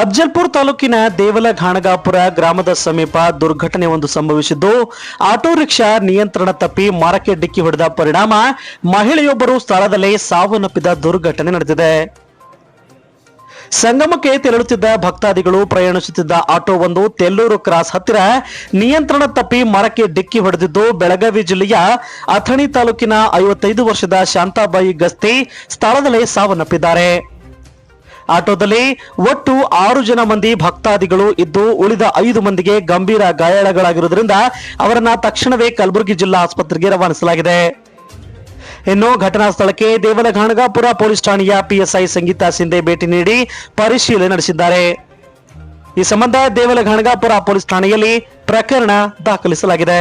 ಅಫ್ಜಲ್ಪುರ್ ತಾಲೂಕಿನ ದೇವಲ ಘಾಣಗಾಪುರ ಗ್ರಾಮದ ಸಮೀಪ ದುರ್ಘಟನೆ ಒಂದು ಸಂಭವಿಸಿದ್ದು, ಆಟೋ ರಿಕ್ಷಾ ನಿಯಂತ್ರಣ ತಪ್ಪಿ ಮರಕ್ಕೆ ಡಿಕ್ಕಿ ಹೊಡೆದ ಪರಿಣಾಮ ಮಹಿಳೆಯೊಬ್ಬರು ಸ್ಥಳದಲ್ಲೇ ಸಾವನ್ನಪ್ಪಿದ ದುರ್ಘಟನೆ ನಡೆದಿದೆ. ಸಂಗಮಕ್ಕೆ ತೆರಳುತ್ತಿದ್ದ ಭಕ್ತಾದಿಗಳು ಪ್ರಯಾಣಿಸುತ್ತಿದ್ದ ಆಟೋವೊಂದು ತೆಲ್ಲೂರು ಕ್ರಾಸ್ ಹತ್ತಿರ ನಿಯಂತ್ರಣ ತಪ್ಪಿ ಮರಕ್ಕೆ ಡಿಕ್ಕಿ ಹೊಡೆದಿದ್ದು, ಬೆಳಗಾವಿ ಜಿಲ್ಲೆಯ ಅಥಣಿ ತಾಲೂಕಿನ ಐವತ್ತೈದು ವರ್ಷದ ಶಾಂತಾಬಾಯಿ ಗಸ್ತಿ ಸ್ಥಳದಲ್ಲೇ ಸಾವನ್ನಪ್ಪಿದ್ದಾರೆ ಆಟೋದಲ್ಲಿ ಒಟ್ಟು ಆರು ಜನ ಮಂದಿ ಭಕ್ತಾದಿಗಳು ಇದ್ದು ಉಳಿದ ಐದು ಮಂದಿಗೆ ಗಂಭೀರ ಗಾಯಾಳಗಳಾಗಿರುವುದರಿಂದ ಅವರನ್ನ ತಕ್ಷಣವೇ ಕಲಬುರಗಿ ಜಿಲ್ಲಾ ಆಸ್ಪತ್ರೆಗೆ ರವಾನಿಸಲಾಗಿದೆ. ಇನ್ನು ಘಟನಾ ಸ್ಥಳಕ್ಕೆ ದೇವನಘಾಣಗಾಪುರ ಪೊಲೀಸ್ ಠಾಣೆಯ ಪಿಎಸ್ಐ ಸಂಗೀತಾ ಸಿಂಧೆ ಭೇಟಿ ನೀಡಿ ಪರಿಶೀಲನೆ ನಡೆಸಿದ್ದಾರೆ. ಈ ಸಂಬಂಧ ದೇವನಘಾಣಗಾಪುರ ಪೊಲೀಸ್ ಠಾಣೆಯಲ್ಲಿ ಪ್ರಕರಣ ದಾಖಲಿಸಲಾಗಿದೆ.